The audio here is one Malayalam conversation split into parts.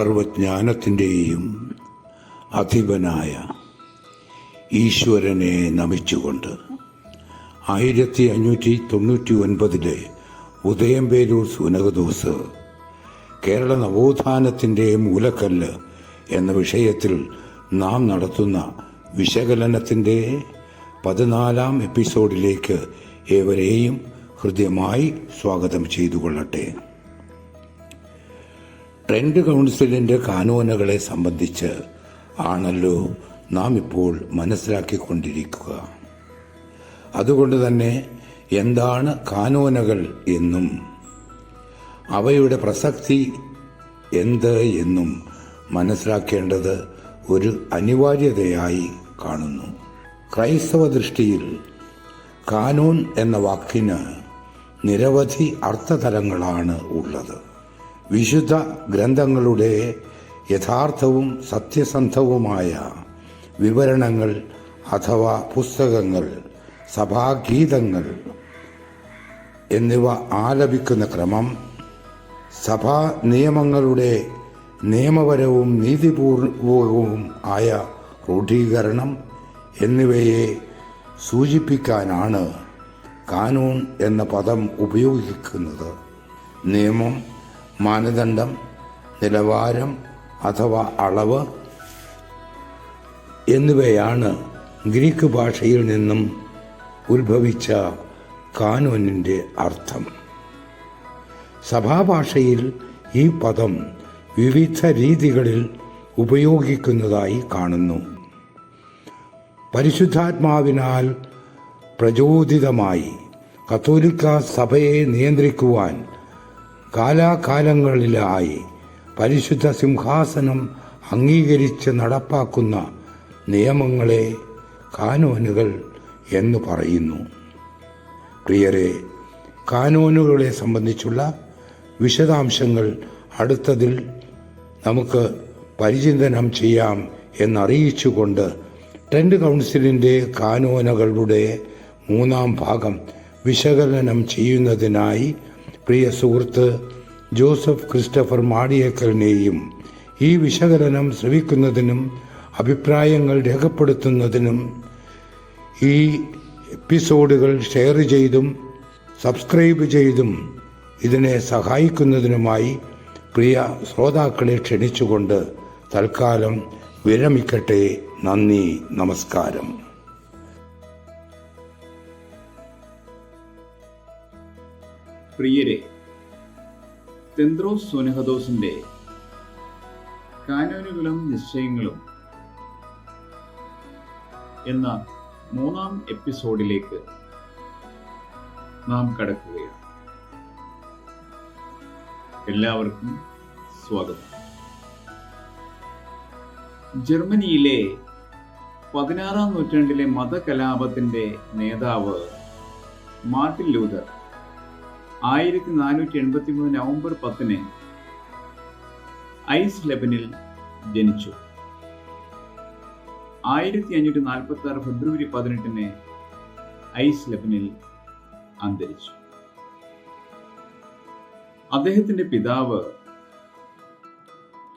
സർവജ്ഞാനത്തിന്റെയും അധിപനായ ഈശ്വരനെ നമിച്ചുകൊണ്ട് ആയിരത്തി അഞ്ഞൂറ്റി തൊണ്ണൂറ്റി ഒൻപതിലെ ഉദയംപേരൂർ സുനകദോസ് കേരള നവോത്ഥാനത്തിന്റെ മൂലക്കല്ല് എന്ന വിഷയത്തിൽ നാം നടത്തുന്ന വിശകലനത്തിന്റെ പതിനാലാം എപ്പിസോഡിലേക്ക് ഏവരെയും ഹൃദ്യമായി സ്വാഗതം ചെയ്തുകൊള്ളട്ടെ. ട്രെൻഡ് കൗൺസിലിന്റെ കാനോനകളെ സംബന്ധിച്ച് ആണല്ലോ നാം ഇപ്പോൾ മനസ്സിലാക്കിക്കൊണ്ടിരിക്കുക. അതുകൊണ്ട് തന്നെ എന്താണ് കാനോനകൾ എന്നും അവയുടെ പ്രസക്തി എന്ത് എന്നും മനസ്സിലാക്കേണ്ടത് ഒരു അനിവാര്യതയായി കാണുന്നു. ക്രൈസ്തവ ദൃഷ്ടിയിൽ കാനൂൻ എന്ന വാക്കിന് നിരവധി അർത്ഥതലങ്ങളാണ് ഉള്ളത്. വിശുദ്ധ ഗ്രന്ഥങ്ങളുടെ യഥാർത്ഥവും സത്യസന്ധവുമായ വിവരണങ്ങൾ അഥവാ പുസ്തകങ്ങൾ സഭാഗീതങ്ങൾ എന്നിവ ആലപിക്കുന്ന ക്രമം സഭാ നിയമങ്ങളുടെ നിയമപരവും നീതിപൂർവകവും ആയ ക്രോഡീകരണം എന്നിവയെ സൂചിപ്പിക്കാനാണ് കാനൂൺ എന്ന പദം ഉപയോഗിക്കുന്നത്. നിയമം മാനദണ്ഡം നിലവാരം അഥവാ അളവ് എന്നിവയാണ് ഗ്രീക്ക് ഭാഷയിൽ നിന്നും ഉത്ഭവിച്ച കാനോനിന്റെ അർത്ഥം. സഭാഭാഷയിൽ ഈ പദം വിവിധ രീതികളിൽ ഉപയോഗിക്കുന്നതായി കാണുന്നു. പരിശുദ്ധാത്മാവിനാൽ പ്രചോദിതമായി കത്തോലിക്ക സഭയെ നിയന്ത്രിക്കുവാൻ കാലാകാലങ്ങളിലായി പരിശുദ്ധ സിംഹാസനം അംഗീകരിച്ച് നടപ്പാക്കുന്ന നിയമങ്ങളെ കാനോനുകൾ എന്ന് പറയുന്നു. പ്രിയരെ കാനോനുകളെ സംബന്ധിച്ചുള്ള വിശദാംശങ്ങൾ അടുത്തതിൽ നമുക്ക് പരിചിന്തനം ചെയ്യാം എന്നറിയിച്ചുകൊണ്ട് ട്രെൻഡ് കൗൺസിലിന്റെ കാനോനകളുടെ മൂന്നാം ഭാഗം വിശകലനം ചെയ്യുന്നതിനായി പ്രിയ സുഹൃത്ത് ജോസഫ് ക്രിസ്റ്റഫർ മാടിയേക്കലിനെയും ഈ വിശകലനം ശ്രവിക്കുന്നതിനും അഭിപ്രായങ്ങൾ രേഖപ്പെടുത്തുന്നതിനും ഈ എപ്പിസോഡുകൾ ഷെയർ ചെയ്തും സബ്സ്ക്രൈബ് ചെയ്തും ഇതിനെ സഹായിക്കുന്നതിനുമായി പ്രിയ ശ്രോതാക്കളെ ക്ഷണിച്ചുകൊണ്ട് തൽക്കാലം വിരമിക്കട്ടെ. നന്ദി നമസ്കാരം. പ്രിയരെ തെന്ത്രോസ് സോനഹദോസിന്റെ കാനോനുകളും നിശ്ചയങ്ങളും എന്ന മൂന്നാം എപ്പിസോഡിലേക്ക് നാം കടക്കുകയാണ്. എല്ലാവർക്കും സ്വാഗതം. ജർമ്മനിയിലെ പതിനാറാം നൂറ്റാണ്ടിലെ മതകലാപത്തിന്റെ നേതാവ് മാർട്ടിൻ ലൂതർ ആയിരത്തി നാനൂറ്റി എൺപത്തി മൂന്ന് നവംബർ പത്തിന് ഐസ് ലെബനിൽ ജനിച്ചു. ആയിരത്തി അഞ്ഞൂറ്റി നാൽപ്പത്തി ആറ് ഫെബ്രുവരി പതിനെട്ടിന് ഐസ് ലെബനിൽ അന്തരിച്ചു. അദ്ദേഹത്തിന്റെ പിതാവ്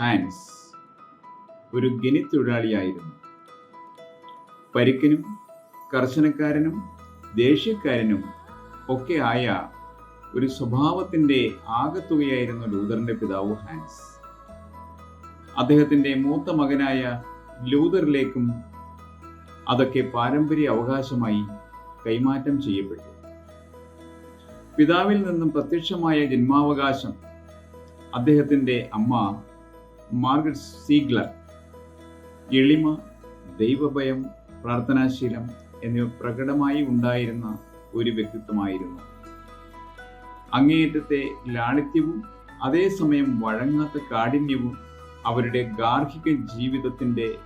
ഹാൻസ് ഒരു ഗനിത്തൊഴിലാളിയായിരുന്നു പരിക്കനും കർശനക്കാരനും ദേഷ്യക്കാരനും ഒക്കെ ആയ ഒരു സ്വഭാവത്തിന്റെ ആകത്തുകയായിരുന്നു ലൂതറിന്റെ പിതാവ് ഹാൻസ്. അദ്ദേഹത്തിന്റെ മൂത്ത മകനായ ലൂതറിലേക്കും അതൊക്കെ പാരമ്പര്യ അവകാശമായി കൈമാറ്റം ചെയ്യപ്പെട്ടു. പിതാവിൽ നിന്നും പ്രത്യക്ഷമായ ജന്മാവകാശം അദ്ദേഹത്തിന്റെ അമ്മ മാർഗറ്റ് സീഗ്ലർ എളിമ ദൈവഭയം പ്രാർത്ഥനാശീലം എന്നിവ പ്രകടമായി ഉണ്ടായിരുന്ന ഒരു വ്യക്തിത്വമായിരുന്നു. അങ്ങേയറ്റത്തെ ലാളിത്യവും അതേസമയം വഴങ്ങാത്ത കാഠിന്യവും അവരുടെ ഗാർഹിക ജീവിതത്തിന്റെ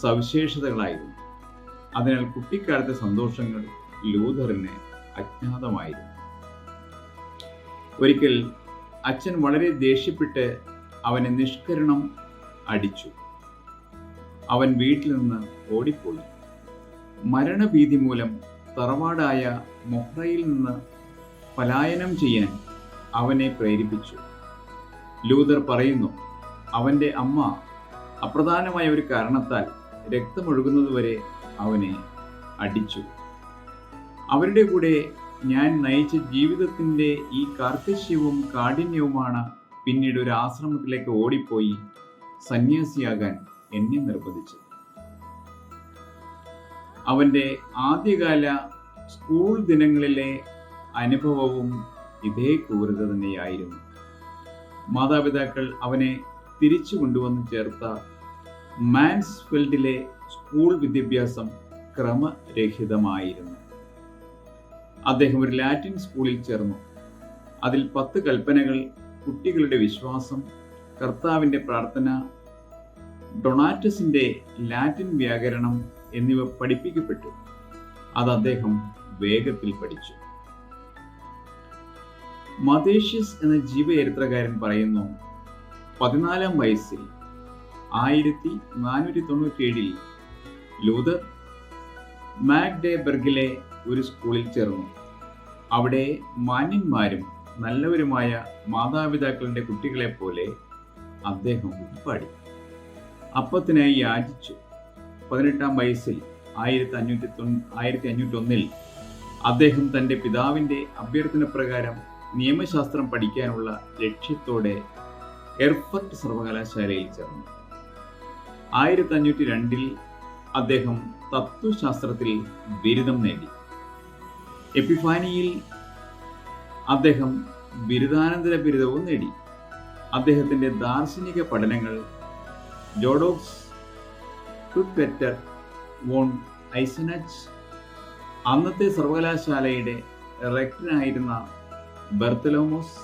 സവിശേഷതകളായിരുന്നു. അതിനാൽ കുട്ടിക്കാലത്തെ സന്തോഷങ്ങൾ ലൂഥറിന് അജ്ഞാതമായിരുന്നു. ഒരിക്കൽ അച്ഛൻ വളരെ ദേഷ്യപ്പെട്ട് അവനെ നിഷ്കരണം അടിച്ചു. അവൻ വീട്ടിൽ നിന്ന് ഓടിപ്പോയി. മരണഭീതി മൂലം തറവാടായ മൊഹ്റയിൽ നിന്ന് പലായനം ചെയ്യാൻ അവനെ പ്രേരിപ്പിച്ചു. ലൂതർ പറയുന്നു അവന്റെ അമ്മ അപ്രധാനമായ ഒരു കാരണത്താൽ രക്തമൊഴുകുന്നതുവരെ അവനെ അടിച്ചു. അവരുടെ കൂടെ ഞാൻ നയിച്ച ജീവിതത്തിന്റെ ഈ കാർക്കശ്യവും കാഠിന്യവുമാണ് പിന്നീട് ഒരു ആശ്രമത്തിലേക്ക് ഓടിപ്പോയി സന്യാസിയാകാൻ എന്നെ നിർബന്ധിച്ചത്. അവന്റെ ആദ്യകാല സ്കൂൾ ദിനങ്ങളിലെ അനുഭവവും ഇതേ ക്രൂരത തന്നെയായിരുന്നു. മാതാപിതാക്കൾ അവനെ തിരിച്ചു കൊണ്ടുവന്ന് ചേർത്ത മാൻസ്ഫീൽഡിലെ സ്കൂൾ വിദ്യാഭ്യാസം ക്രമരഹിതമായിരുന്നു. അദ്ദേഹം ഒരു ലാറ്റിൻ സ്കൂളിൽ ചേർന്നു. അതിൽ പത്ത് കൽപ്പനകൾ കുട്ടികളുടെ വിശ്വാസം കർത്താവിന്റെ പ്രാർത്ഥന ഡൊണാറ്റസിന്റെ ലാറ്റിൻ വ്യാകരണം എന്നിവ പഠിപ്പിക്കപ്പെട്ടു. അത് അദ്ദേഹം വേഗത്തിൽ പഠിച്ചു. മതേഷ്യസ് എന്ന ജീവചരിത്രകാരൻ പറയുന്നു പതിനാലാം വയസ്സിൽ ആയിരത്തി നാനൂറ്റി തൊണ്ണൂറ്റി ഏഴിൽ ലൂതർ മാഗ്ഡേബർഗിലെ ഒരു സ്കൂളിൽ ചേർന്നു. അവിടെ മാന്യന്മാരും നല്ലവരുമായ മാതാപിതാക്കളുടെ കുട്ടികളെ പോലെ അദ്ദേഹം പാടി. അപ്പത്തിനായി യാചിച്ചു. പതിനെട്ടാം വയസ്സിൽ ആയിരത്തി അഞ്ഞൂറ്റി തൊണ്ണൂ ആയിരത്തി അഞ്ഞൂറ്റി ഒന്നിൽ അദ്ദേഹം തന്റെ പിതാവിന്റെ അഭ്യർത്ഥന പ്രകാരം നിയമശാസ്ത്രം പഠിക്കാനുള്ള ലക്ഷ്യത്തോടെ എർഫർട്ട് സർവകലാശാലയിൽ ചേർന്നു. ആയിരത്തി അഞ്ഞൂറ്റി രണ്ടിൽ അദ്ദേഹം തത്വശാസ്ത്രത്തിൽ ബിരുദം നേടി. എപ്പിഫാനിയിൽ അദ്ദേഹം ബിരുദാനന്തര ബിരുദവും നേടി. അദ്ദേഹത്തിന്റെ ദാർശനിക പഠനങ്ങൾ ജോഡോക്സ് ക്വിക്വെറ്റർ വോൺ ഐസനച്ച് അന്നത്തെ സർവകലാശാലയുടെ റെക്ടറായിരുന്ന ബെർത്തലോമോസ്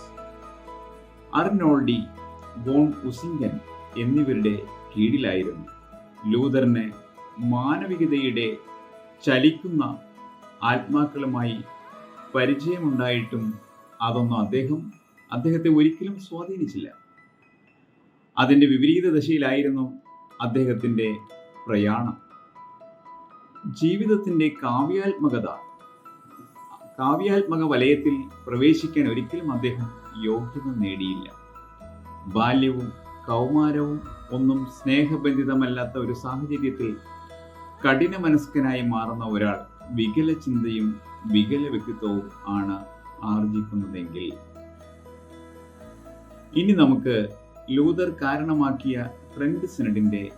അർനോൾഡി ബോൺ ഉസിങ്കൻ എന്നിവരുടെ കീഴിലായിരുന്നു. ലൂതറിന് മാനവികതയുടെ ചലിക്കുന്ന ആത്മാക്കളുമായി പരിചയമുണ്ടായിട്ടും അതൊന്നും അദ്ദേഹം അദ്ദേഹത്തെ ഒരിക്കലും സ്വാധീനിച്ചില്ല. അതിന്റെ വിപരീത ദശയിലായിരുന്നു അദ്ദേഹത്തിന്റെ പ്രയാണം. ജീവിതത്തിന്റെ കാവ്യാത്മകത കാവ്യാത്മക വലയത്തിൽ പ്രവേശിക്കാൻ ഒരിക്കലും അദ്ദേഹം യോഗ്യത നേടിയില്ല. ബാല്യവും കൗമാരവും ഒന്നും സ്നേഹബന്ധിതമല്ലാത്ത ഒരു സാഹചര്യത്തിൽ കഠിന മനസ്കനായി മാറുന്ന ഒരാൾ വികല ചിന്തയും വികല വ്യക്തിത്വവും ആണ് ആർജിക്കുന്നതെങ്കിൽ. ഇനി നമുക്ക് ലൂതർ കാരണമാക്കിയ ട്രെൻഡ് സിനഡിന്റെ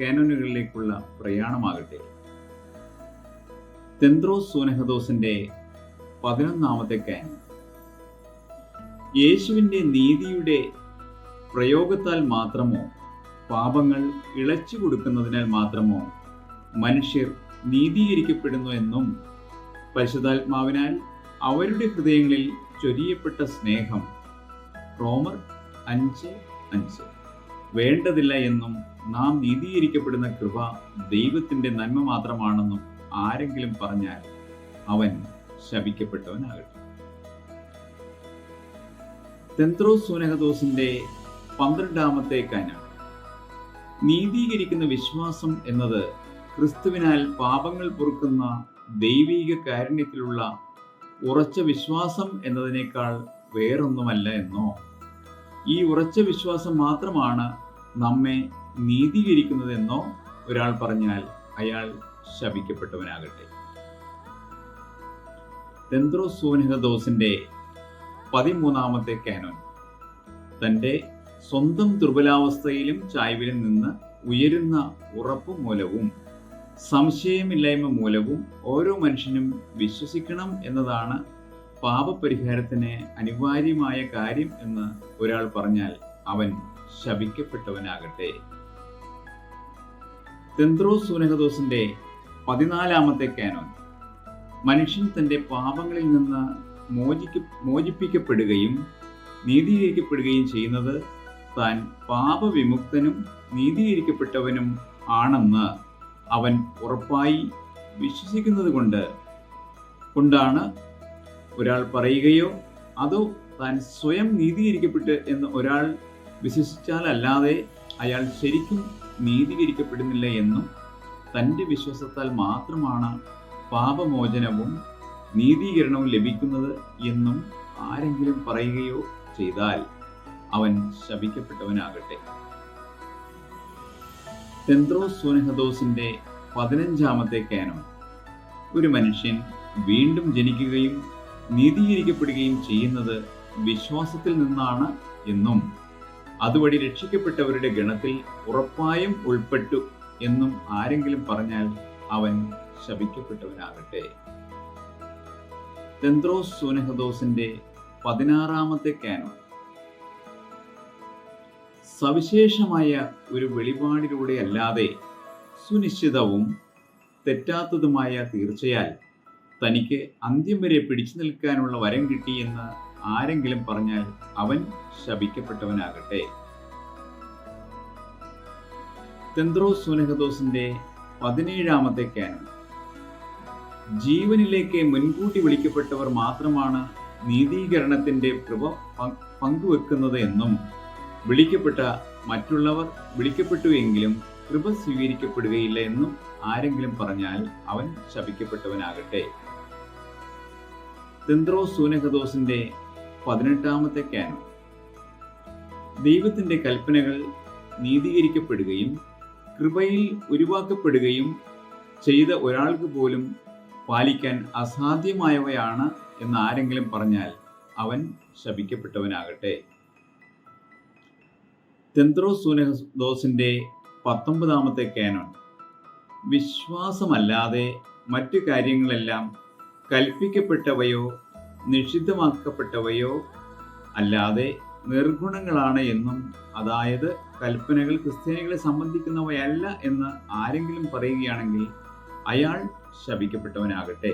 കാനോനുകളിലേക്കുള്ള പ്രയാണമാകട്ടെ. തെന്ത്രോസ് സൂനഹദോസിന്റെ പതിനൊന്നാമത്തെ കാനൻ യേശുവിന്റെ നീതിയുടെ പ്രയോഗത്താൽ മാത്രമോ പാപങ്ങൾ ഇളച്ചു കൊടുക്കുന്നതിനാൽ മാത്രമോ മനുഷ്യർ നീതീകരിക്കപ്പെടുന്നു എന്നും പരിശുദ്ധാത്മാവിനാൽ അവരുടെ ഹൃദയങ്ങളിൽ ചൊരിയപ്പെട്ട സ്നേഹം റോമർ അഞ്ച് അഞ്ച്. വേണ്ടതില്ല എന്നും നാം നീതീകരിക്കപ്പെടുന്ന കൃപ ദൈവത്തിന്റെ നന്മ മാത്രമാണെന്നും ആരെങ്കിലും പറഞ്ഞാൽ അവൻ ശപിക്കപ്പെട്ടവനാകട്ടെ തെന്ത്രോസ് സൂനഹദോസിന്റെ പന്ത്രണ്ടാമത്തെ കന. നീതീകരിക്കുന്ന വിശ്വാസം എന്നത് ക്രിസ്തുവിനാൽ പാപങ്ങൾ പൊറുക്കുന്ന ദൈവീക കാരുണ്യത്തിലുള്ള ഉറച്ച വിശ്വാസം എന്നതിനേക്കാൾ വേറൊന്നുമല്ല എന്നോ? ഈ ഉറച്ച വിശ്വാസം മാത്രമാണ് നമ്മെ നീതീകരിക്കുന്നതെന്നോ ഒരാൾ പറഞ്ഞാൽ അയാൾ ശപിക്കപ്പെട്ടവനാകട്ടെ തെന്ത്രോസോനിഹദോസിന്റെ പതിമൂന്നാമത്തെ കാനോൻ. തന്റെ സ്വന്തം ദുർബലാവസ്ഥയിലും ചായ്വിലും നിന്ന് ഉയരുന്ന ഉറപ്പ് മൂലവും സംശയമില്ലായ്മ മൂലവും ഓരോ മനുഷ്യനും വിശ്വസിക്കണം എന്നതാണ് പാപപരിഹാരത്തിന് അനിവാര്യമായ കാര്യം എന്ന് ഒരാൾ പറഞ്ഞാൽ അവൻ ശപിക്കപ്പെട്ടവനാകട്ടെ. തെന്ത്രോസ് സുനഹദോസിന്റെ പതിനാലാമത്തെ കാനോൻ. മനുഷ്യൻ തന്റെ പാപങ്ങളിൽ നിന്ന് മോചിക്ക മോചിപ്പിക്കപ്പെടുകയും നീതീകരിക്കപ്പെടുകയും ചെയ്യുന്നത് താൻ പാപവിമുക്തനും നീതീകരിക്കപ്പെട്ടവനും ആണെന്ന് അവൻ ഉറപ്പായി വിശ്വസിക്കുന്നത് കൊണ്ട് കൊണ്ടാണ് ഒരാൾ പറയുകയോ അതോ താൻ സ്വയം നീതീകരിക്കപ്പെട്ട് എന്ന് ഒരാൾ വിശ്വസിച്ചാലല്ലാതെ അയാൾ ശരിക്കും നീതീകരിക്കപ്പെടുന്നില്ല എന്നും തന്റെ വിശ്വാസത്താൽ മാത്രമാണ് പാപമോചനവും നീതീകരണവും ലഭിക്കുന്നത് എന്നും ആരെങ്കിലും പറയുകയോ ചെയ്താൽ അവൻ ശപിക്കപ്പെട്ടവനാകട്ടെ. തെന്ത്രോസ് സോനഹദോസിന്റെ പതിനഞ്ചാമത്തെ കാനോൻ ഒരു മനുഷ്യൻ വീണ്ടും ജനിക്കുകയും നീതീകരിക്കപ്പെടുകയും ചെയ്യുന്നത് വിശ്വാസത്തിൽ നിന്നാണ് എന്നും അതുവഴി രക്ഷിക്കപ്പെട്ടവരുടെ ഗണത്തിൽ ഉറപ്പായും ഉൾപ്പെട്ടു എന്നും ആരെങ്കിലും പറഞ്ഞാൽ അവൻ ശപിക്കപ്പെട്ടവനാകട്ടെ. തെന്ത്രോസ് സൂനഹദോസിന്റെ പതിനാറാമത്തെ കാനോ. സവിശേഷമായ ഒരു വെളിപാടിലൂടെ അല്ലാതെ സുനിശ്ചിതവും തെറ്റാത്തതുമായ തീർച്ചയാൽ തനിക്ക് അന്ത്യം വരെ പിടിച്ചു നിൽക്കാനുള്ള വരം കിട്ടിയെന്ന് ആരെങ്കിലും പറഞ്ഞാൽ അവൻ ശപിക്കപ്പെട്ടവനാകട്ടെ. തെന്ത്രോസ് സുനഹദോസിന്റെ പതിനേഴാമത്തെ കാനൺ ജീവനിലേക്ക് മുൻകൂട്ടി വിളിക്കപ്പെട്ടവർ മാത്രമാണ് നീതീകരണത്തിന്റെ കൃപ പങ്കുവെക്കുന്നത് എന്നും വിളിക്കപ്പെട്ട മറ്റുള്ളവർ വിളിക്കപ്പെട്ടു എങ്കിലും കൃപ സ്വീകരിക്കപ്പെടുകയില്ല എന്നും ആരെങ്കിലും പറഞ്ഞാൽ അവൻ ശപിക്കപ്പെട്ടവനാകട്ടെ. തെന്ത്രോ സൂനഹദോസിന്റെ പതിനെട്ടാമത്തെ ക്യാൻ ദൈവത്തിന്റെ കൽപ്പനകൾ നീതീകരിക്കപ്പെടുകയും കൃപയിൽ ഉരുവാക്കപ്പെടുകയും ചെയ്ത ഒരാൾക്ക് പോലും പാലിക്കാൻ അസാധ്യമായവയാണ് എന്ന് ആരെങ്കിലും പറഞ്ഞാൽ അവൻ ശപിക്കപ്പെട്ടവനാകട്ടെ. തെന്ത്രോ സൂനഹദോസിന്റെ പത്തൊമ്പതാമത്തെ കാനോൺ. വിശ്വാസമല്ലാതെ മറ്റു കാര്യങ്ങളെല്ലാം കൽപ്പിക്കപ്പെട്ടവയോ നിഷിദ്ധമാക്കപ്പെട്ടവയോ അല്ലാതെ നിർഗുണങ്ങളാണ് എന്നും അതായത് കൽപ്പനകൾ ക്രിസ്ത്യാനികളെ സംബന്ധിക്കുന്നവയല്ല എന്ന് ആരെങ്കിലും പറയുകയാണെങ്കിൽ അയാൾ ശപിക്കപ്പെട്ടവനാകട്ടെ.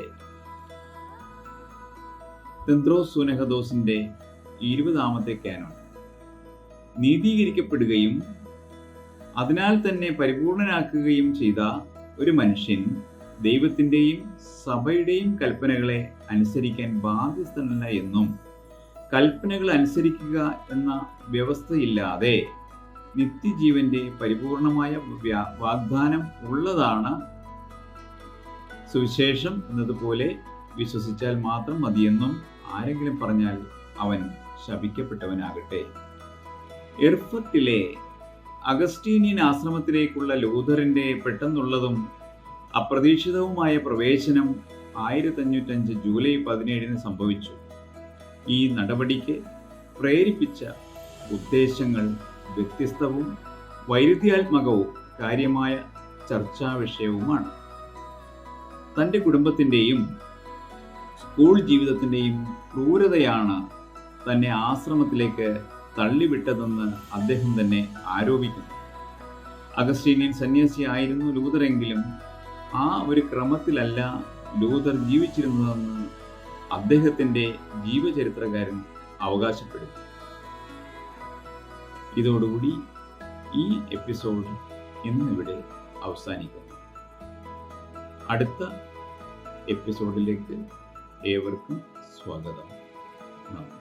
തെന്ത്രോസ് സുനഹദോസിന്റെ ഇരുപതാമത്തെ കാനോൺ. നീതീകരിക്കപ്പെടുകയും അതിനാൽ തന്നെ പരിപൂർണനാക്കുകയും ചെയ്ത ഒരു മനുഷ്യൻ ദൈവത്തിന്റെയും സഭയുടെയും കൽപ്പനകളെ അനുസരിക്കാൻ ബാധ്യസ്ഥനല്ല എന്നും കൽപ്പനകൾ അനുസരിക്കുക എന്ന വ്യവസ്ഥയില്ലാതെ നിത്യജീവന്റെ പരിപൂർണമായ വാഗ്ദാനം ഉള്ളതാണ് സുവിശേഷം എന്നതുപോലെ വിശ്വസിച്ചാൽ മാത്രം മതിയെന്നും ആരെങ്കിലും പറഞ്ഞാൽ അവൻ ശപിക്കപ്പെട്ടവനാകട്ടെ. എർഫത്തിലെ അഗസ്റ്റീനിയൻ ആശ്രമത്തിലേക്കുള്ള ലൂഥറിന്റെ പെട്ടെന്നുള്ളതും അപ്രതീക്ഷിതവുമായ പ്രവേശനം ആയിരത്തി അഞ്ഞൂറ്റഞ്ച് ജൂലൈ പതിനേഴിന് സംഭവിച്ചു. ഈ നടപടിക്ക് പ്രേരിപ്പിച്ച ഉദ്ദേശങ്ങൾ വ്യത്യസ്തവും വൈരുദ്ധ്യാത്മകവും കാര്യമായ ചർച്ചാ വിഷയവുമാണ്. തന്റെ കുടുംബത്തിന്റെയും സ്കൂൾ ജീവിതത്തിന്റെയും ക്രൂരതയാണ് തന്നെ ആശ്രമത്തിലേക്ക് തള്ളിവിട്ടതെന്ന് അദ്ദേഹം തന്നെ ആരോപിക്കുന്നു. അഗസ്റ്റീനിയൻ സന്യാസിയായിരുന്നു ലൂതറെങ്കിലും ആ ഒരു ക്രമത്തിലല്ല ലൂതർ ജീവിച്ചിരുന്നതെന്ന് അദ്ദേഹത്തിന്റെ ജീവചരിത്രകാരൻ അവകാശപ്പെടുന്നു. ഇതോടുകൂടി ഈ എപ്പിസോഡ് ഇന്നിവിടെ അവസാനിക്കുന്നു. അടുത്ത എപ്പിസോഡിലേക്ക് ഏവർക്കും സ്വാഗതം. നന്ദി.